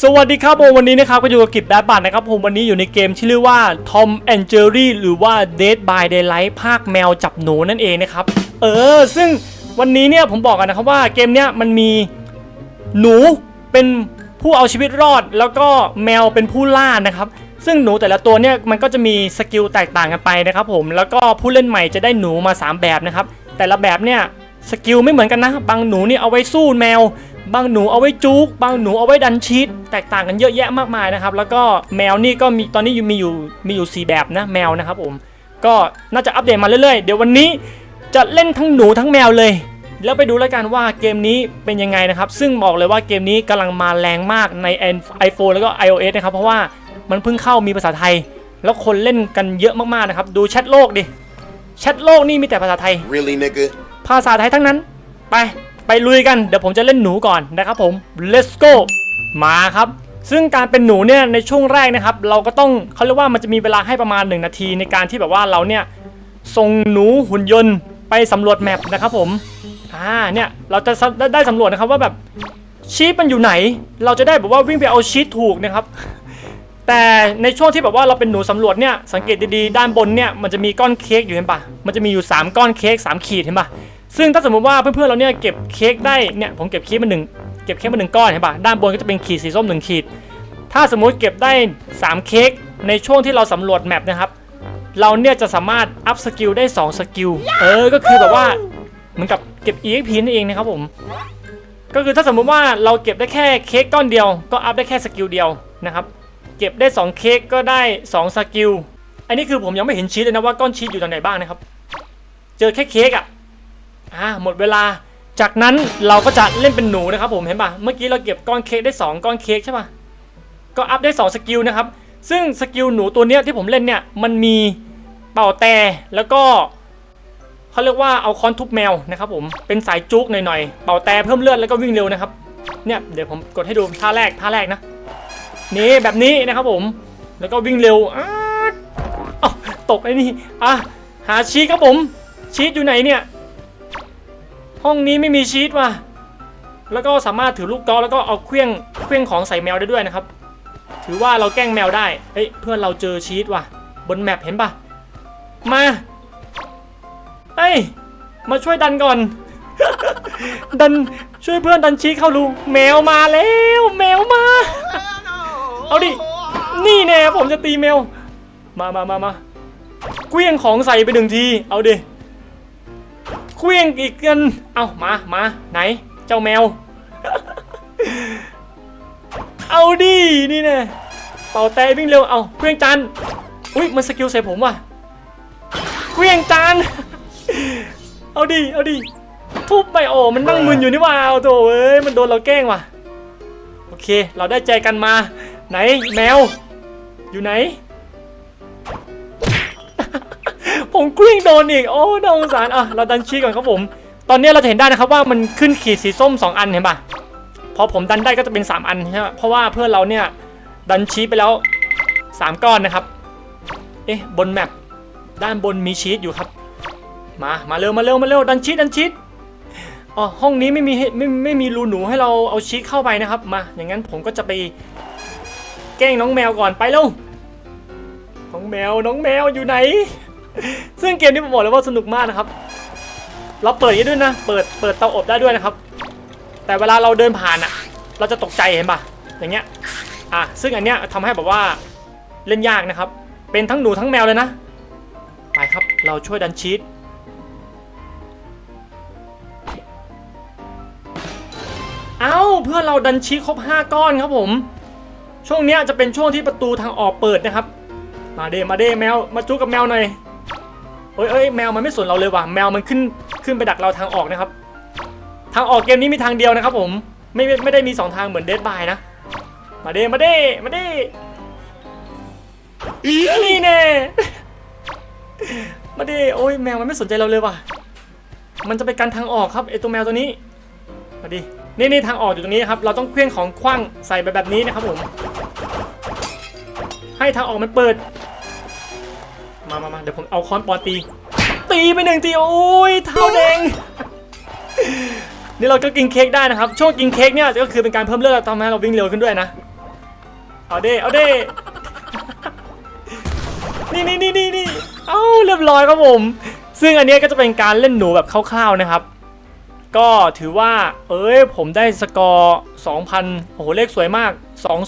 สวัสดีครับผมวันนี้นะครับก็อยู่กับกิจแบบบัตนะครับผมวันนี้อยู่ในเกมที่เรียกว่า Tom and Jerry หรือว่า Dead by Daylight ภาคแมวจับหนูนั่นเองนะครับ เออ ซึ่งวันนี้เนี่ยผมบอกกันนะครับว่าเกมเนี้ยมันมีหนูเป็นผู้เอาชีวิตรอด แล้วก็แมวเป็นผู้ล่านะครับ ซึ่งหนูแต่ละตัวเนี่ยมันก็จะมีสกิลแตกต่างกันไปนะครับผมแล้วก็ผู้เล่นใหม่จะได้หนูมา 3 แบบนะครับแต่ละแบบเนี่ยสกิลไม่เหมือนกันนะบางหนูนี่เอาไว้สู้แมว บางหนูเอาไว้จุกบางหนูเอาไว้ดันชีตแตกต่างกันเยอะแยะมากมายนะครับ แล้วก็แมวนี่ก็มีตอนนี้อยู่มีอยู่มีอยู่ 4 แบบนะแมวนะครับผมก็น่าจะอัปเดตมาเรื่อยๆ เดี๋ยววันนี้จะเล่นทั้งหนูทั้งแมวเลย แล้วไปดูแล้วกันว่าเกมนี้เป็นยังไงนะครับ ซึ่งบอกเลยว่าเกมนี้กำลังมาแรงมากใน iPhone แล้วก็ iOS นะครับ เพราะว่ามันเพิ่งเข้ามีภาษาไทย แล้วคนเล่นกันเยอะมากๆนะครับ ดูแชทโลกดิแชทโลกนี่มีแต่ภาษาไทย Really, nigga? ภาษาไทยทั้งนั้นไปไป ลุยกันเดี๋ยวผมจะเล่นหนูก่อนนะครับผม let's go มาครับ ซึ่งการเป็นหนูเนี่ยในช่วงแรกนะครับ เราก็ต้องเขาเรียกว่ามันจะมีเวลาให้ประมาณ 1 นาทีในการที่แบบว่าเราเนี่ยส่งหนูหุ่นยนต์ไปสำรวจแมปนะครับผมอ่าเนี่ยเราจะได้ได้สำรวจนะครับว่าแบบชีตมันอยู่ไหน เราจะได้แบบว่าวิ่งไปเอาชีตถูกนะครับ แต่ในช่วงที่แบบว่าเราเป็นหนูสำรวจเนี่ยสังเกตดีๆด้านบนเนี่ยมันจะมีก้อนเค้กอยู่เห็นปะมันจะมีอยู่ 3 ก้อนเค้ก3ขีดเห็นปะ ซึ่งถ้าสมมติว่าเพื่อนๆเราเนี่ยเก็บเค้กได้เนี่ยผมเก็บเค้กมาหนึ่งเก็บเค้กมาหนึ่งก้อนเห็นปะด้านบนก็จะเป็นขีดสีส้มหนึ่งขีด ถ้าสมมุติเก็บได้ 3 เค้กในช่วงที่เราสำรวจแมปนะครับเราเนี่ยจะสามารถอัพสกิลได้2สกิลเออก็คือแบบว่าเหมือนกับเก็บ EXP นั่นเองนะครับผม ก็คือถ้าสมมุติว่าเราเก็บได้แค่เค้กก้อนเดียว ก็อัพได้แค่สกิลเดียวนะครับเก็บได้ 2 เค้กก็ได้ 2 สกิล อันนี้คือผมยังไม่เห็นชีตเลยนะว่าก้อนชีตอยู่ตรงไหนบ้างนะครับ เจอแค่เค้กอะ อ่าหมดเวลา จากนั้นเราก็จะเล่นเป็นหนูนะครับผมเห็นปะเมื่อกี้เราเก็บก้อนเค้กได้ 2 ก้อนเค้กใช่ปะก็อัพได้ 2 สกิลนะครับ ซึ่งสกิลหนูตัวเนี้ยที่ผมเล่นเนี่ยมันมีเป่าแต่แล้วก็เขาเรียกว่าเอาค้อนทุบแมวนะครับผมเป็นสายจุกหน่อยๆเป่าแต่เพิ่มเลือดแล้วก็วิ่งเร็วนะครับเนี่ยเดี๋ยวผมกดให้ดูท่าแรกท่าแรกนะนี่แบบนี้นะครับผมแล้วก็วิ่งเร็วอ้าดเอ้ตกไอ้นี่อะหาชีครับผมชีทอยู่ไหนเนี่ย ห้องนี้ไม่มีชีทว่ะ แล้วก็สามารถถือลูกกอล์ฟแล้วก็เอาเครื่องเครื่องของใส่แมวได้ด้วยนะครับ ถือว่าเราแกล้งแมวได้เฮ้ยเพื่อนเราเจอชีทว่ะ บนแมปเห็นปะมาเฮ้ยมาช่วยดันก่อน ดันช่วยเพื่อนดันชีทเข้ารูแมวมาแล้วแมวมา เอาดิ นี่แน่ผมจะตีแมว มามามามาเคลี้ยงของใส่ไปหนึ่งที เอาดิ เคลี้ยงอีกกัน เอามามาไหน เจ้าแมว เอาดินี่น่เป่าแต่วิ่งเร็ว เอาเคลี้ยงจานอุ้ยมันสกิลใส่ผมว่ะเคลี้ยงจานเอาดิเอาดิทุบไปโอ้มันนั่งมึนอยู่นี่ว่าเอาโถเอ้ยมันโดนเราแกล้งว่ะ โอเค เราได้ใจกันมา ไหนแมว อยู่ไหน ผมกลิ้งโดนอีกโอ้น่าสงสารอะเราดันชี้ก่อนครับผม ตอนนี้เราจะเห็นได้นะครับว่ามันขึ้นขีดสีส้ม 2 อันเห็นปะพอผมดันได้ก็จะเป็น 3 อันใช่ไหมเพราะว่าเพื่อนเราเนี่ยดันชี้ไปแล้ว 3 ก้อนนะครับ เอ๊ะบนแมปด้านบนมีชีตอยู่ครับ มามาเร็วมาเร็วมาเร็วดันชีตดันชีตอ๋อห้องนี้ไม่มีไม่ไม่มีรูหนูให้เราเอาชีทเข้าไปนะครับมาอย่างนั้นผมก็จะไปแกล้งน้องแมวก่อนไปเร็วน้องแมวน้องแมวอยู่ไหน ซึ่งเกมนี้ผมบอกเลยว่าสนุกมากนะครับ เราเปิดนี้ด้วยนะ เปิด เปิดเตาอบได้ด้วยนะครับ แต่เวลาเราเดินผ่านอะเราจะตกใจเห็นปะอย่างเงี้ย อะ ซึ่งอันเนี้ยทำให้แบบว่าเล่นยากนะครับ เป็นทั้งหนูทั้งแมวเลยนะ ไปครับ เราช่วยดันชีตเอ้าเพื่อเราดันชี้ครบ 5 ก้อนครับผม ช่วงเนี้ยจะเป็นช่วงที่ประตูทางออกเปิดนะครับ มาเดมาเดแมว มาจู้กับแมวหน่อย เอ้ยเอ้ยแมวมันไม่สนเราเลยว่ะแมวมันขึ้นขึ้นไปดักเราทางออกนะครับ ทางออกเกมนี้มีทางเดียวนะครับผมไม่ไม่ไม่ได้มี 2 ทางเหมือนเดดบายนะ มาเดมาเดมาเดนี่แน่มาเดโอ้ยแมวมันไม่สนใจเราเลยว่ะมันจะไปกันทางออกครับไอตัวแมวตัวนี้มาดินี่นี่ทางออกอยู่ตรงนี้ครับ เราต้องเคลื่อนของคว้างใส่ไปแบบนี้นะครับผมให้ทางออกมันเปิด มามามาเดี๋ยวผมเอาค้อนปอนตี ตีไปหนึ่งที โอ้ยเท้าแดง นี่เราก็กินเค้กได้นะครับช่วงกินเค้กเนี่ยก็คือเป็นการเพิ่มเลือดทำให้เราวิ่งเร็วขึ้นด้วยนะ เอาเด้เอาเด้นี่นี่นี่นี่นี่เอ้าเรียบร้อยครับผม ซึ่งอันนี้ก็จะเป็นการเล่นหนูแบบคร่าวๆนะครับ ก็ถือว่า เอ้ย ผมได้สกอร์ 2,000 โอ้โห เลขสวยมาก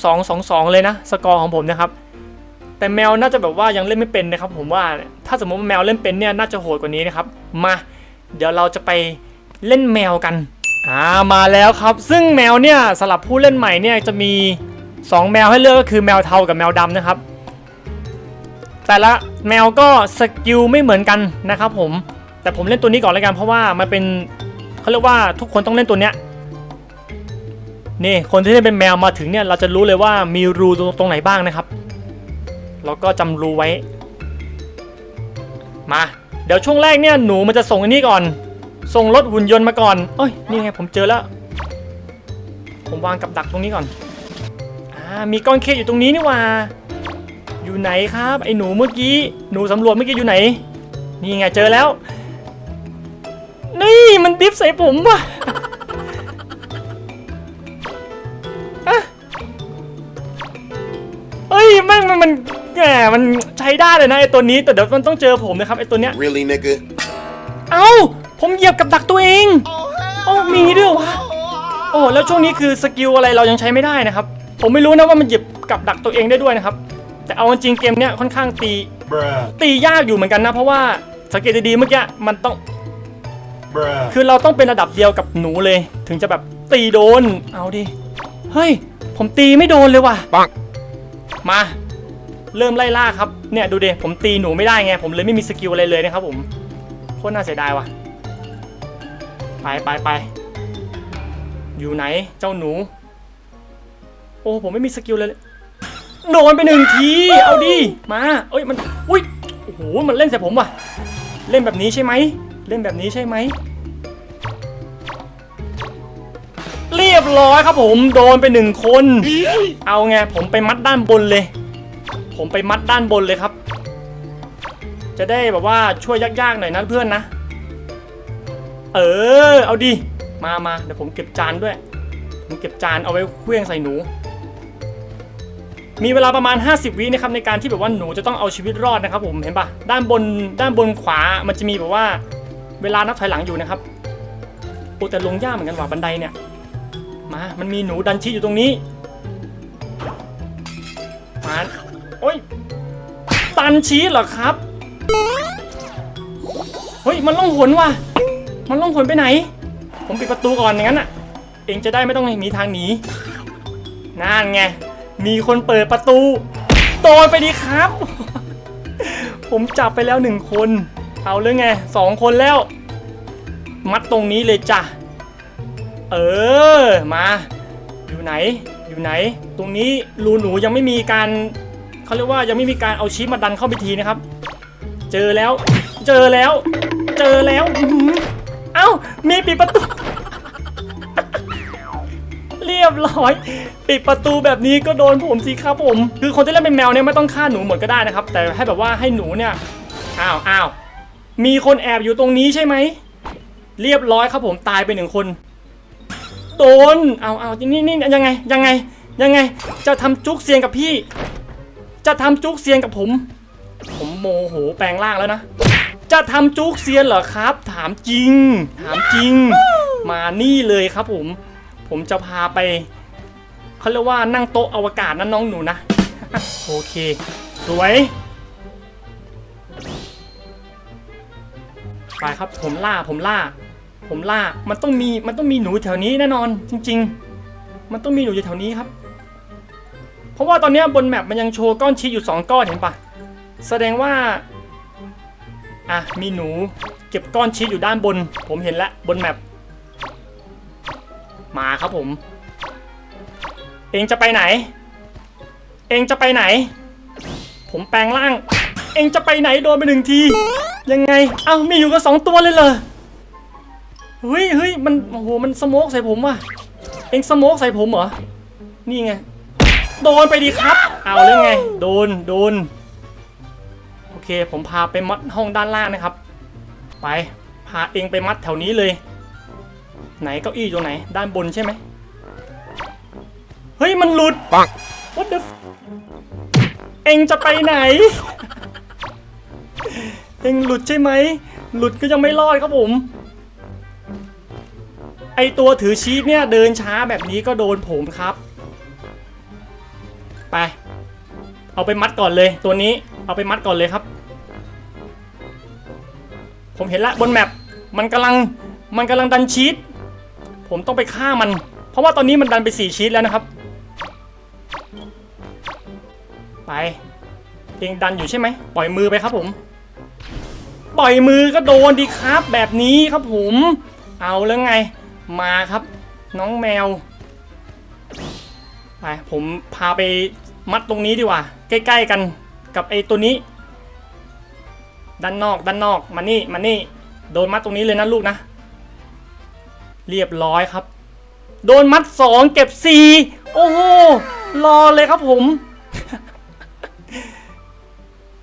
2222 เลยนะ สกอร์ของผมนะครับ แต่แมวน่าจะแบบว่ายังเล่นไม่เป็นนะครับ ผมว่าถ้าสมมติว่าแมวเล่นเป็นเนี่ยน่าจะโหดกว่านี้นะครับ มา เดี๋ยวเราจะไปเล่นแมวกันอ่ามาแล้วครับ ซึ่งแมวเนี่ยสำหรับผู้เล่นใหม่เนี่ยจะมี 2 แมวให้เลือกก็คือแมวเทากับแมวดำนะครับ แต่ละแมวก็สกิลไม่เหมือนกันนะครับ ผมแต่ผมเล่นตัวนี้ก่อนแล้วกันเพราะว่ามันเป็นเขาเรียกว่าทุกคนต้องเล่นตัวเนี้ยนี่คนที่เล่นเป็นแมวมาถึงเนี่ยเราจะรู้เลยว่ามีรูตรงไหนบ้างนะครับ เราก็จำรูไว้ มา เดี๋ยวช่วงแรกเนี่ยหนูมันจะส่งอันนี้ก่อน ส่งรถหุ่นยนต์มาก่อนเอ้ยนี่ไงผมเจอแล้ว ผมวางกับดักตรงนี้ก่อนอ่ามีก้อนเคกอยู่ตรงนี้นี่ว่า อยู่ไหนครับไอ้หนูเมื่อกี้หนูสำรวจเมื่อกี้อยู่ไหน นี่ไงเจอแล้ว นี่มันดิฟใส่ผมว่ะอะเฮ้ยแม่งมันมัน แหมมันใช้ได้เลยนะไอ้ตัวนี้แต่เดี๋ยวมันต้องเจอผมนะครับไอ้ตัวเนี้ย Really, nigga? เอ้า ผมเหยียบกับดักตัวเองโอ้มีด้วยวะโอ้แล้วช่วงนี้คือสกิลอะไรเรายังใช้ไม่ได้นะครับ ผมไม่รู้นะว่ามันเหยียบกับดักตัวเองได้ด้วยนะครับ แต่เอาจริงๆเกมเนี้ยค่อนข้างตี Bruh. ตียากอยู่เหมือนกันนะ เพราะว่าสังเกตดีๆเมื่อกี้มันต้อง Bruh. คือเราต้องเป็นระดับเดียวกับหนูเลย ถึงจะแบบตีโดน เอาดิ เฮ้ย ผมตีไม่โดนเลยว่ะปังมา เริ่มไล่ล่าครับ เนี่ยดูดิผมตีหนูไม่ได้ไง ผมเลยไม่มีสกิลอะไรเลยนะครับผมโคตรน่าเสียดายว่ะ ไปไปไปอยู่ไหนเจ้าหนู โอ้ผมไม่มีสกิลเลยโดนไปหนึ่งทีเอาดิมาเอ้ยมันอุ้ยโอ้โหมันเล่นใส่ผมว่ะ เล่นแบบนี้ใช่ไหมเล่นแบบนี้ใช่ไหมเรียบร้อยครับผมโดนไปหนึ่งคน เอาไงผมไปมัดด้านบนเลย ผมไปมัดด้านบนเลยครับ จะได้แบบว่าช่วยยากๆหน่อยนะเพื่อนนะ เออ เอาดิมามาเดี๋ยวผมเก็บจานด้วย ผมเก็บจานเอาไว้เคลื่องใส่หนู มีเวลาประมาณ 50 วินะครับในการที่แบบว่าหนูจะต้องเอาชีวิตรอดนะครับ ผมเห็นปะด้านบนด้านบนขวามันจะมีแบบว่า เวลานับถอยหลังอยู่นะครับโอ้แต่ลงยากเหมือนกันว่ะบันไดเนี่ย มา มันมีหนูดันชีอยู่ตรงนี้มา โอ้ย ตันชีเหรอครับ เฮ้ย มันล่องหนว่ะ มันล่องหนไปไหน ผมปิดประตูก่อนอย่างนั้นอะ เองจะได้ไม่ต้องมีทางหนี นั่นไง มีคนเปิดประตู โดนไปดีครับ ผมจับไปแล้วหนึ่งคน เอาเลยไงสองคนแล้ว มัดตรงนี้เลยจ้ะ เออ มา อยู่ไหน อยู่ไหน ตรงนี้รูหนูยังไม่มีการ เขาเรียกว่ายังไม่มีการเอาชีพมาดันเข้าไปทีนะครับ เจอแล้ว เจอแล้ว เจอแล้วอื้อหือเอ้ามีปิดประตู เรียบร้อย ปิดประตูแบบนี้ก็โดนผมสิครับผม คือคนที่เล่นเป็นแมวเนี่ยไม่ต้องฆ่าหนูหมดก็ได้นะครับ แต่ให้แบบว่าให้หนูเนี่ยอ้าวอ้าวมีคนแอบอยู่ตรงนี้ใช่ไหมเรียบร้อยครับผมตายไปหนึ่งคนโดนเอาเอานี่นี่ยังไงยังไงยังไง จะทำจุกเสียงกับพี่ จะทำจุกเสียงกับผม ผมโมโหแปลงร่างแล้วนะ จะทำจุกเซียนเหรอครับ ถามจริง ถามจริง มานี่เลยครับผม ผมจะพาไปเขาเรียกว่านั่งโต๊ะอวกาศนั่นน้องหนูนะ โอเค สวยไปครับผมล่าผมล่า ผมล่ามันต้องมีมันต้องมีหนูแถวนี้แน่นอน จริง ๆ มันต้องมีหนูอยู่แถวนี้ครับ เพราะว่าตอนนี้บนแมปมันยังโชว์ก้อนชีสอยู่ 2 ก้อนเห็นปะแสดงว่า อะ มีหนูเก็บก้อนชีสอยู่ด้านบน ผมเห็นแล้วบนแมปมาครับผม เองจะไปไหน เองจะไปไหน ผมแปลงร่าง เองจะไปไหนโดนไปหนึ่งที ยังไง เอ้ามีอยู่กันสองตัวเลยเหรอเฮ้ยเฮ้ยมันโอ้โหมันสโมกใส่ผมว่ะเองสโมกใส่ผมเหรอ นี่ไง โดนไปดีครับ เอาเรื่องไง โดน โดน โอเค ผมพาไปมัดห้องด้านล่างนะครับ ไป พาเองไปมัดแถวนี้เลย ไหนเก้าอี้ตรงไหน ด้านบนใช่ไหม เฮ้ย มันหลุดปังโอ้ what the f- เองจะไปไหน เองหลุดใช่ไหม หลุดก็ยังไม่รอดครับผม ไอตัวถือชีตเนี่ยเดินช้าแบบนี้ก็โดนผมครับ ไป เอาไปมัดก่อนเลยตัวนี้เอาไปมัดก่อนเลยครับ ผมเห็นละบนแมปมันกำลังมันกำลังดันชีตผมต้องไปฆ่ามัน เพราะว่าตอนนี้มันดันไปสี่ชีตแล้วนะครับ ไปเองดันอยู่ใช่ไหมปล่อยมือไปครับผมปล่อยมือก็โดนดีครับ แบบนี้ครับผม เอาแล้วไง มาครับ น้องแมว ไปผมพาไป มัดตรงนี้ดีกว่า ใกล้ ๆกันกับไอ้ตัวนี้ ด้านนอกด้านนอกมานี่มานี่ โดนมัดตรงนี้เลยนะลูกนะ เรียบร้อยครับ โดนมัดสองเก็บสี่โอ้โหรอเลยครับผม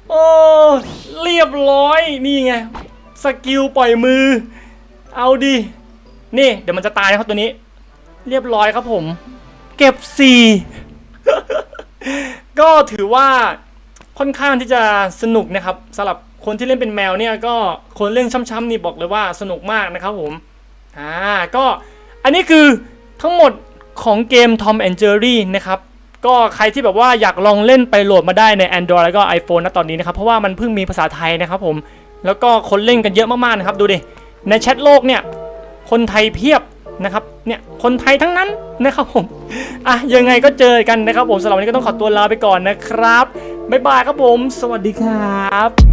โอ้เรียบร้อยนี่ไงสกิลปล่อยมือ เอาดินี่ เดี๋ยวมันจะตายนะครับตัวนี้ เรียบร้อยครับผม เก็บสี่ ก็ถือว่าค่อนข้างที่จะสนุกนะครับสำหรับคนที่เล่นเป็นแมวเนี่ยก็คนเล่นช้ำๆนี่บอกเลยว่าสนุกมากนะครับผมอ่าก็อันนี้คือทั้งหมดของเกม Tom and Jerry นะครับก็ใครที่แบบว่าอยากลองเล่นไปโหลดมาได้ใน Android แล้วก็ iPhone นะตอนนี้นะครับ เพราะว่ามันเพิ่งมีภาษาไทยนะครับผม แล้วก็คนเล่นกันเยอะมากๆนะครับ ดูดิ ในแชทโลกเนี่ย คนไทยเพียบ นะครับเนี่ยคนไทยทั้งนั้นนะครับผมอะยังไงก็เจอกันนะครับผมสำหรับวันนี้ก็ต้องขอตัวลาไปก่อนนะครับบ๊ายบายครับผม สวัสดีครับ